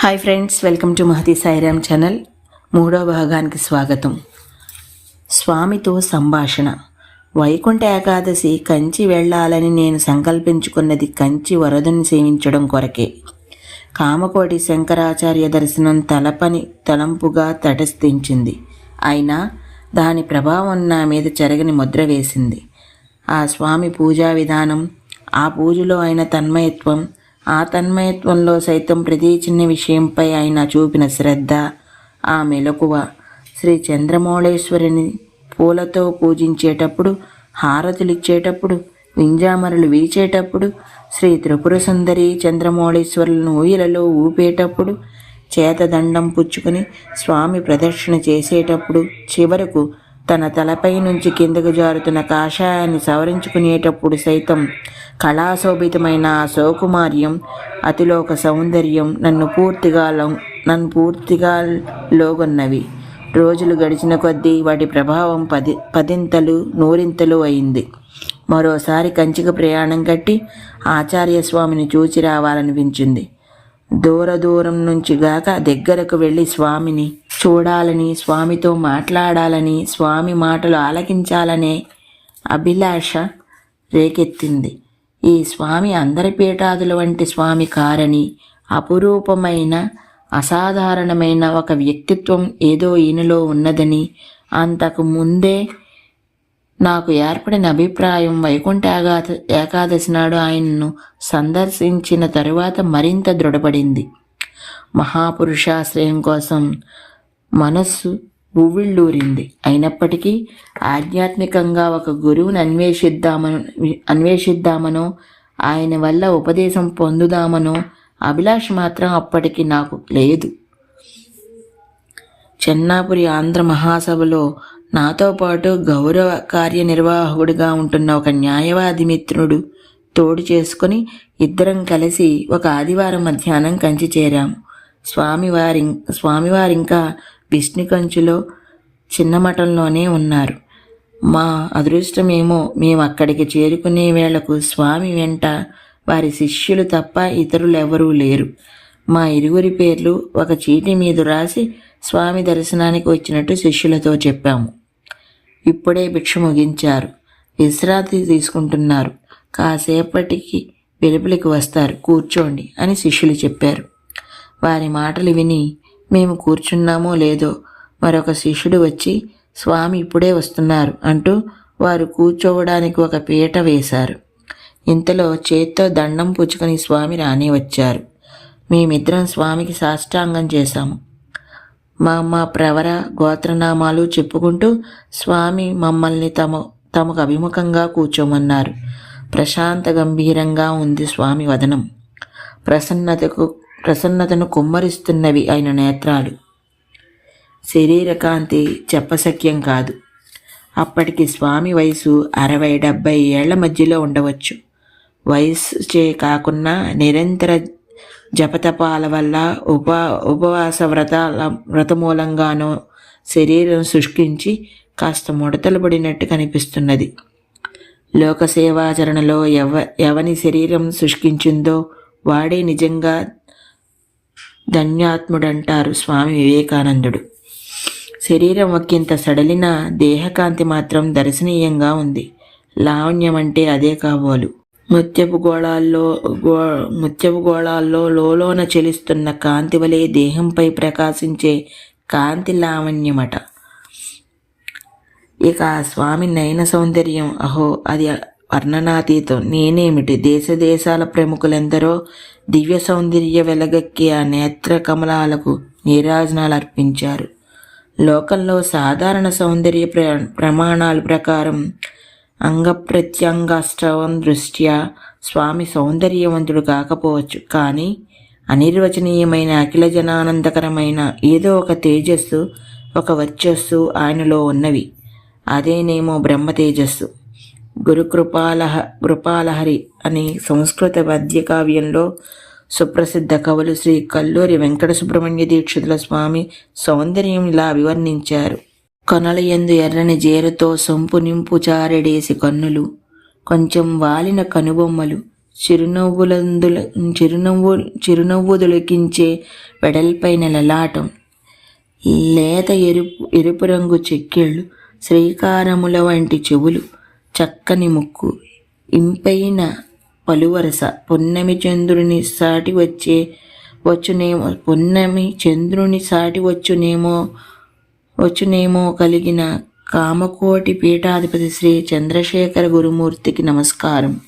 Hi friends welcome to Mahathi Sairam channel మూడో భాగానికి స్వాగతం. స్వామితో సంభాషణ. వైకుంఠ ఏకాదశి కంచి వెళ్ళాలని నేను సంకల్పించుకున్నది కంచి వరదని సేవించడం కొరకే. కామకోటి శంకరాచార్య దర్శనం తలపని తలంపుగా తటస్థించింది. అయినా దాని ప్రభావం నా మీద చెరగని ముద్ర వేసింది. ఆ స్వామి పూజా విధానం ఆ పూజలో అయిన తన్మయత్వం ఆ తన్మయత్వంలో సైతం ప్రతి చిన్న విషయంపై ఆయన చూపిన శ్రద్ధ ఆ మెలకువ. శ్రీ చంద్రమౌళేశ్వరిని పూలతో పూజించేటప్పుడు హారతులిచ్చేటప్పుడు వింజామరులు వీచేటప్పుడు శ్రీ త్రిపుర సుందరి చంద్రమౌళేశ్వరులను ఊయలలో ఊపేటప్పుడు చేతదండం పుచ్చుకొని స్వామి ప్రదక్షిణ చేసేటప్పుడు చివరకు తన తలపై నుంచి కిందకు జారుతున్న కాషాయాన్ని సవరించుకునేటప్పుడు సైతం కళాశోభితమైన ఆ సౌకుమార్యం అతిలోక సౌందర్యం నన్ను పూర్తిగా నన్ను పూర్తిగా లోగొన్నవి. రోజులు గడిచిన కొద్దీ వాటి ప్రభావం పది పదింతలు నూరింతలు అయింది. మరోసారి కంచిక ప్రయాణం కట్టి ఆచార్య స్వామిని చూచి రావాలనిపించింది. దూర దూరం నుంచి గాక దగ్గరకు వెళ్ళి స్వామిని చూడాలని స్వామితో మాట్లాడాలని స్వామి మాటలు ఆలకించాలనే అభిలాష రేకెత్తింది. ఈ స్వామి అందరి పీఠాదుల వంటి స్వామి కారని అపురూపమైన అసాధారణమైన ఒక వ్యక్తిత్వం ఏదో ఈయనలో ఉన్నదని అంతకు ముందే నాకు ఏర్పడిన అభిప్రాయం వైకుంఠ ఏకాదశి నాడు ఆయన్ను సందర్శించిన తరువాత మరింత దృఢపడింది. మహాపురుషాశ్రయం కోసం మనస్సు ఉవ్విళ్ళూరింది అయినప్పటికీ ఆధ్యాత్మికంగా ఒక గురువుని అన్వేషిద్దామను అన్వేషిద్దామనో ఆయన వల్ల ఉపదేశం పొందుదామనో అభిలాష మాత్రం అప్పటికి నాకు లేదు. చెన్నాపురి ఆంధ్ర మహాసభలో నాతో పాటు గౌరవ కార్యనిర్వాహకుడిగా ఉంటున్న ఒక న్యాయవాది మిత్రుడు తోడు చేసుకుని ఇద్దరం కలిసి ఒక ఆదివారం మధ్యాహ్నం కంచి చేరాము స్వామివారి స్వామివారింకా కంచులో చిన్న మఠంలోనే ఉన్నారు. మా అదృష్టమేమో మేము అక్కడికి చేరుకునే వేళకు స్వామి వెంట వారి శిష్యులు తప్ప ఇతరులెవరూ లేరు. మా ఇరువురి పేర్లు ఒక చీటి మీద రాసి స్వామి దర్శనానికి వచ్చినట్టు శిష్యులతో చెప్పాము. ఇప్పుడే భిక్ష ముగించారు. విశ్రాంతి తీసుకుంటున్నారు. కాసేపటికి వెలుపలికి వస్తారు. కూర్చోండి అని శిష్యులు చెప్పారు. వారి మాటలు విని మేము కూర్చున్నామో లేదో మరొక శిష్యుడు వచ్చి స్వామి ఇప్పుడే వస్తున్నారు అంటూ వారు కూర్చోవడానికి ఒక పీట వేశారు. ఇంతలో చేత్తో దండం పుచ్చుకొని స్వామి రాని వచ్చారు మేమిద్దరం స్వామికి సాష్టాంగం చేశాము. మా మా ప్రవర గోత్రనామాలు చెప్పుకుంటూ స్వామి మమ్మల్ని తమ తమకు అభిముఖంగా కూర్చోమన్నారు. ప్రశాంత గంభీరంగా ఉంది స్వామి వదనం. ప్రసన్నతకు ప్రసన్నతను కుమ్మరిస్తున్నవి ఆయన నేత్రాలు. శరీర కాంతి కాదు. అప్పటికి స్వామి వయసు అరవై డెబ్బై ఏళ్ళ మధ్యలో ఉండవచ్చు. వయసుచే కాకుండా నిరంతర జపతపాల వల్ల ఉప ఉపవాస వ్రతాల వ్రత మూలంగానో శరీరం శుష్కించి కాస్త ముడతలు పడినట్టు కనిపిస్తున్నది. లోకసేవాచరణలో ఎవ ఎవని శరీరం శుష్కించిందో వాడే నిజంగా ధన్యాత్ముడంటారు స్వామి వివేకానందుడు. శరీరం ఒక్కింత సడలిన దేహకాంతి మాత్రం దర్శనీయంగా ఉంది. లావణ్యం అంటే అదే కాబోలు. ముత్యపు గోళాల్లో గో ముత్యపు గోళాల్లో లోలోన చెలుస్తున్న కాంతి వలె దేహంపై ప్రకాశించే కాంతి లావణ్యమట. ఇక స్వామి నయన సౌందర్యం అహో అది వర్ణనాతీతం. నేనేమిటి? దేశ దేశాల ప్రముఖులెందరో దివ్య సౌందర్య వెలగక్కి ఆ నేత్ర కమలాలకు నీరాజనాలు అర్పించారు. లోకంలో సాధారణ సౌందర్య ప్ర ప్రమాణాల ప్రకారం అంగప్రత్యంగాష్టవం దృష్ట్యా స్వామి సౌందర్యవంతుడు కాకపోవచ్చు. కానీ అనిర్వచనీయమైన అఖిల జనానందకరమైన ఏదో ఒక తేజస్సు ఒక వర్చస్సు ఆయనలో ఉన్నవి. అదేనేమో బ్రహ్మ తేజస్సు. గురుకృపాలహ కృపాలహరి అని సంస్కృత పద్య కావ్యంలో సుప్రసిద్ధ కవులు శ్రీ కల్లూరి వెంకట సుబ్రహ్మణ్య దీక్షితుల స్వామి సౌందర్యం ఇలా వివర్ణించారు. కొనల ఎందు ఎర్రని జేరుతో సొంపు నింపు చారెడేసి కన్నులు కొంచెం వాలిన కనుబొమ్మలు చిరునవ్వులందుల చిరునవ్వు దొలకించే వెడల్పైన లలాటం లేత ఎరుపు ఎరుపు రంగు చెక్కిళ్ళు శ్రీకారముల వంటి చెవులు చక్కని ముక్కు. ఇంపైన పలువరస. పొన్నమి చంద్రుని సాటి వచ్చే వచ్చునేమో పొన్నమి చంద్రుని సాటి వచ్చునేమో వచ్చునేమో కలిగిన కామకోటి పీఠాధిపతి శ్రీ చంద్రశేఖర గురుమూర్తికి నమస్కారం.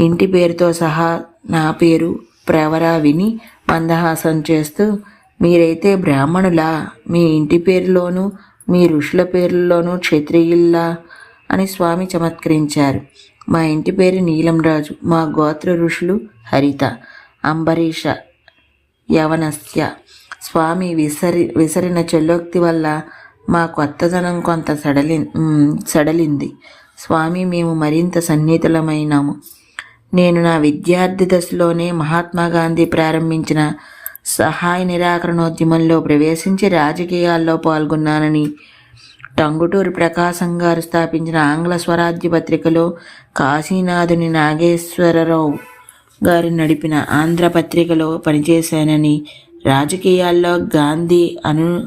ఇంటి పేరుతో సహా నా పేరు ప్రవరా విని మందహాసం చేస్తూ మీరైతే బ్రాహ్మణులా? మీ ఇంటి పేరులోనూ మీ ఋషుల పేర్లలోనూ క్షత్రియుల్లా? అని స్వామి చమత్కరించారు. మా ఇంటి పేరు నీలంరాజు మా గోత్ర ఋషులు హరిత అంబరీష యవనస్య. స్వామి విసరి విసరిన చెల్లోక్తి వల్ల మా కొత్తదనం కొంత సడలి సడలింది. స్వామి మేము మరింత సన్నిహితులమైనాము. నేను నా విద్యార్థి దశలోనే మహాత్మా గాంధీ ప్రారంభించిన సహాయ నిరాకరణోద్యమంలో ప్రవేశించి రాజకీయాల్లో పాల్గొన్నానని టంగుటూరు ప్రకాశం గారు స్థాపించిన ఆంగ్ల స్వరాజ్య పత్రికలో కాశీనాథుని నాగేశ్వరరావు గారు నడిపిన ఆంధ్ర పత్రికలో పనిచేశానని రాజకీయాల్లో గాంధీ అను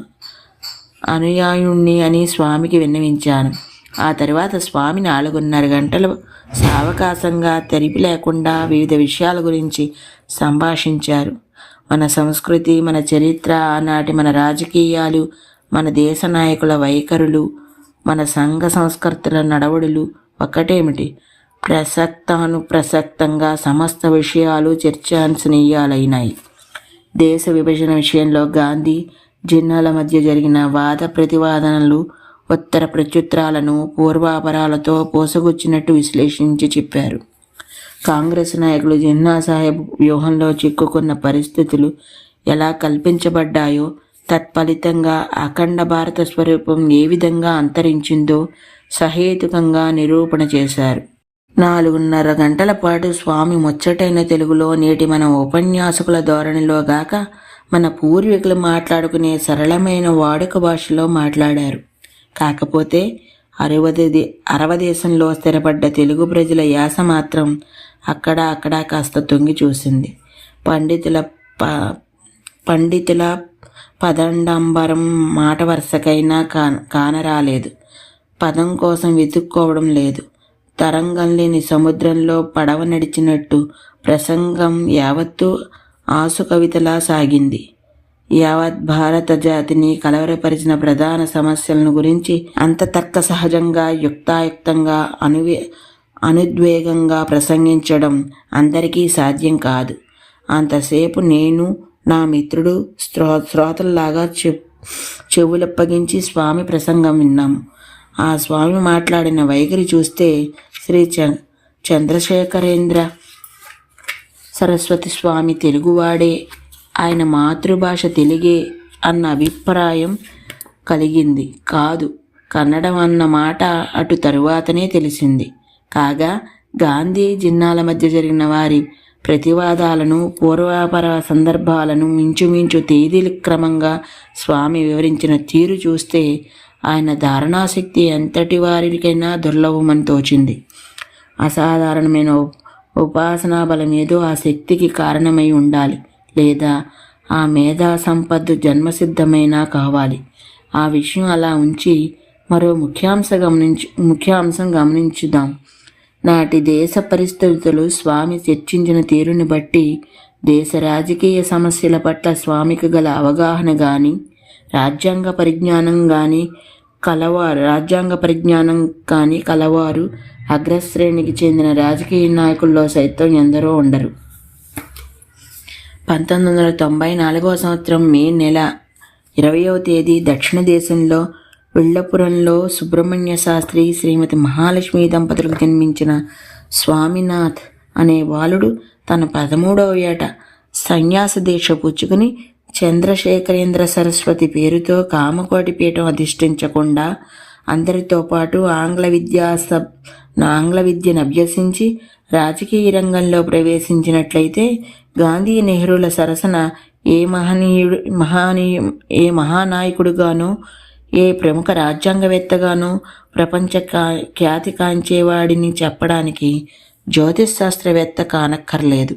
అనుయాయుణ్ణి అని స్వామికి విన్నవించాను. ఆ తర్వాత స్వామి నాలుగున్నర గంటలు సావకాశంగా తెరిపి లేకుండా వివిధ విషయాల గురించి సంభాషించారు. మన సంస్కృతి మన చరిత్ర ఆనాటి మన రాజకీయాలు మన దేశ నాయకుల వైఖరులు మన సంఘ సంస్కర్తల నడవడులు ఒక్కటేమిటి? ప్రసక్తాను ప్రసక్తంగా సమస్త విషయాలు చర్చాంశనీయాలైనాయి దేశ విభజన విషయంలో గాంధీ జిన్నాల మధ్య జరిగిన వాద ప్రతివాదనలు ఉత్తర ప్రత్యుత్తరాలను పూర్వాపరాలతో పోసగొచ్చినట్టు విశ్లేషించి చెప్పారు. కాంగ్రెస్ నాయకులు జిన్నా సాహెబ్ వ్యూహంలో చిక్కుకున్న పరిస్థితులు ఎలా కల్పించబడ్డాయో తత్ఫలితంగా అఖండ భారత స్వరూపం ఏ విధంగా అంతరించిందో సహేతుకంగా నిరూపణ చేశారు. నాలుగున్నర గంటల పాటు స్వామి ముచ్చటైన తెలుగులో నేటి మన ఉపన్యాసకుల ధోరణిలో గాక మన పూర్వీకులు మాట్లాడుకునే సరళమైన వాడుక భాషలో మాట్లాడారు. కాకపోతే అరవది అరవ దేశంలో స్థిరపడ్డ తెలుగు ప్రజల యాస మాత్రం అక్కడ అక్కడ కాస్త తొంగి చూసింది. పండితుల ప పండితుల పదండంబరం మాట వరుసకైనా కానరాలేదు. పదం కోసం వెతుక్కోవడం లేదు. తరంగం లేని సముద్రంలో పడవ నడిచినట్టు ప్రసంగం యావత్తు ఆసు కవితలా సాగింది. యావత్ భారత జాతిని కలవరపరిచిన ప్రధాన సమస్యలను గురించి అంత తర్క సహజంగా యుక్తాయుక్తంగా అనువే అనుద్వేగంగా ప్రసంగించడం అందరికీ సాధ్యం కాదు. అంతసేపు నేను నా మిత్రుడు శ్రో శ్రోతల్లాగా చె చెవులప్పగించి స్వామి ప్రసంగం విన్నాము ఆ స్వామి మాట్లాడిన వైఖరి చూస్తే శ్రీ చ చంద్రశేఖరేంద్ర సరస్వతి స్వామి తెలుగువాడే. ఆయన మాతృభాష తెలుగే అన్న అభిప్రాయం కలిగింది. కాదు కన్నడం అన్న మాట అటు తరువాతనే తెలిసింది. కాగా గాంధీ జిన్నాల మధ్య జరిగిన వారి ప్రతివాదాలను పూర్వాపర సందర్భాలను మించుమించు తేదీల క్రమంగా స్వామి వివరించిన తీరు చూస్తే ఆయన ధారణాశక్తి ఎంతటి వారికైనా దుర్లభమని తోచింది. అసాధారణమైన ఉపాసనా బలం ఏదో ఆ శక్తికి కారణమై ఉండాలి లేదా ఆ మేధా సంపద్దు జన్మసిద్ధమైనా కావాలి. ఆ విషయం అలా ఉంచి మరో ముఖ్యాంశ గమనించు ముఖ్యాంశం గమనించుదాం. నాటి దేశ పరిస్థితులు స్వామి చర్చించిన తీరుని బట్టి దేశ రాజకీయ సమస్యల పట్ల స్వామికి గల అవగాహన కానీ రాజ్యాంగ పరిజ్ఞానం కానీ కలవారు రాజ్యాంగ పరిజ్ఞానం కానీ కలవారు అగ్రశ్రేణికి చెందిన రాజకీయ నాయకుల్లో సైతం ఎందరో ఉండరు. పంతొమ్మిది వందల తొంభై నాలుగవ సంవత్సరం మే నెల ఇరవయవ తేదీ దక్షిణ దేశంలో విళ్ళపురంలో సుబ్రహ్మణ్య శాస్త్రి శ్రీమతి మహాలక్ష్మి దంపతులకు జన్మించిన స్వామినాథ్ అనే బాలుడు తన పదమూడవ ఏట సన్యాస దీక్ష పుచ్చుకుని చంద్రశేఖరేంద్ర సరస్వతి పేరుతో కామకోటి పీఠం అధిష్ఠించకుండా అందరితో పాటు ఆంగ్ల విద్యా సబ్ ఆంగ్ల విద్యను అభ్యసించి రాజకీయ రంగంలో ప్రవేశించినట్లయితే గాంధీ నెహ్రూల సరసన ఏ మహనీయుడు మహానీ ఏ మహానాయకుడుగానో ఏ ప్రముఖ రాజ్యాంగవేత్తగానో ప్రపంచ కా- ఖ్యాతి కాంచేవాడిని చెప్పడానికి జ్యోతిష్ శాస్త్రవేత్త కానక్కర్లేదు.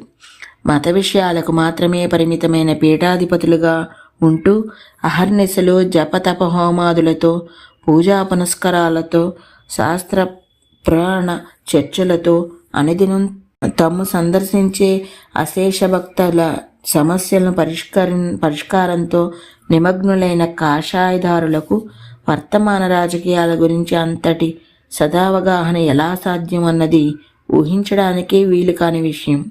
మత విషయాలకు మాత్రమే పరిమితమైన పీఠాధిపతులుగా ఉంటూ అహర్నిశలు జపతప హోమాదులతో పూజా పునస్కారాలతో శాస్త్ర పురాణ చర్చలతో అనుదినం తమ్ము సందర్శించే అశేష భక్తుల సమస్యలను పరిష్కరి పరిష్కారంతో నిమగ్నులైన కాషాయదారులకు వర్తమాన రాజకీయాల గురించి అంతటి సదావగాహన ఎలా సాధ్యమన్నది ఊహించడానికే వీలు కాని విషయం.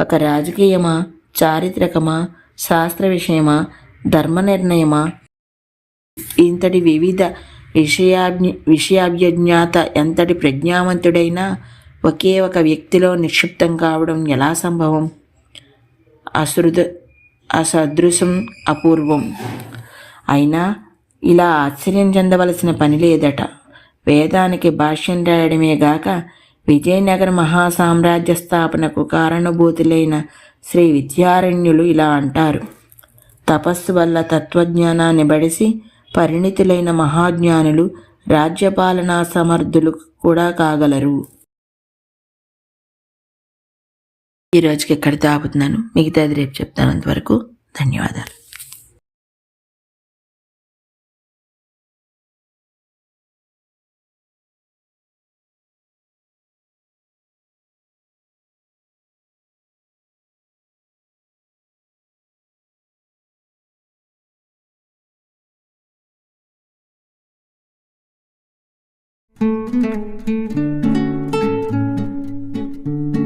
ఒక రాజకీయమా చారిత్రకమా శాస్త్ర విషయమా ధర్మ నిర్ణయమా? ఇంతటి వివిధ విషయాజ్ఞ విషయాభ్యజ్ఞాత ఎంతటి ప్రజ్ఞావంతుడైనా ఒకే ఒక వ్యక్తిలో నిక్షిప్తం కావడం ఎలా సంభవం? అసృద అసదృశం అపూర్వం. అయినా ఇలా ఆశ్చర్యం చెందవలసిన పని లేదట. వేదానికి భాష్యం రాయడమే గాక విజయనగర మహాసామ్రాజ్య స్థాపనకు కారణభూతులైన శ్రీ విద్యారణ్యులు ఇలా అంటారు. తపస్సు వల్ల తత్వజ్ఞానాన్ని బడిసి పరిణితులైన మహాజ్ఞానులు రాజ్యపాలనా సమర్థులు కూడా కాగలరు. ఈ రోజుకి ఎక్కడితో ఆపుతున్నాను మిగతాది రేపు చెప్తాను అంతవరకు. ధన్యవాదాలు.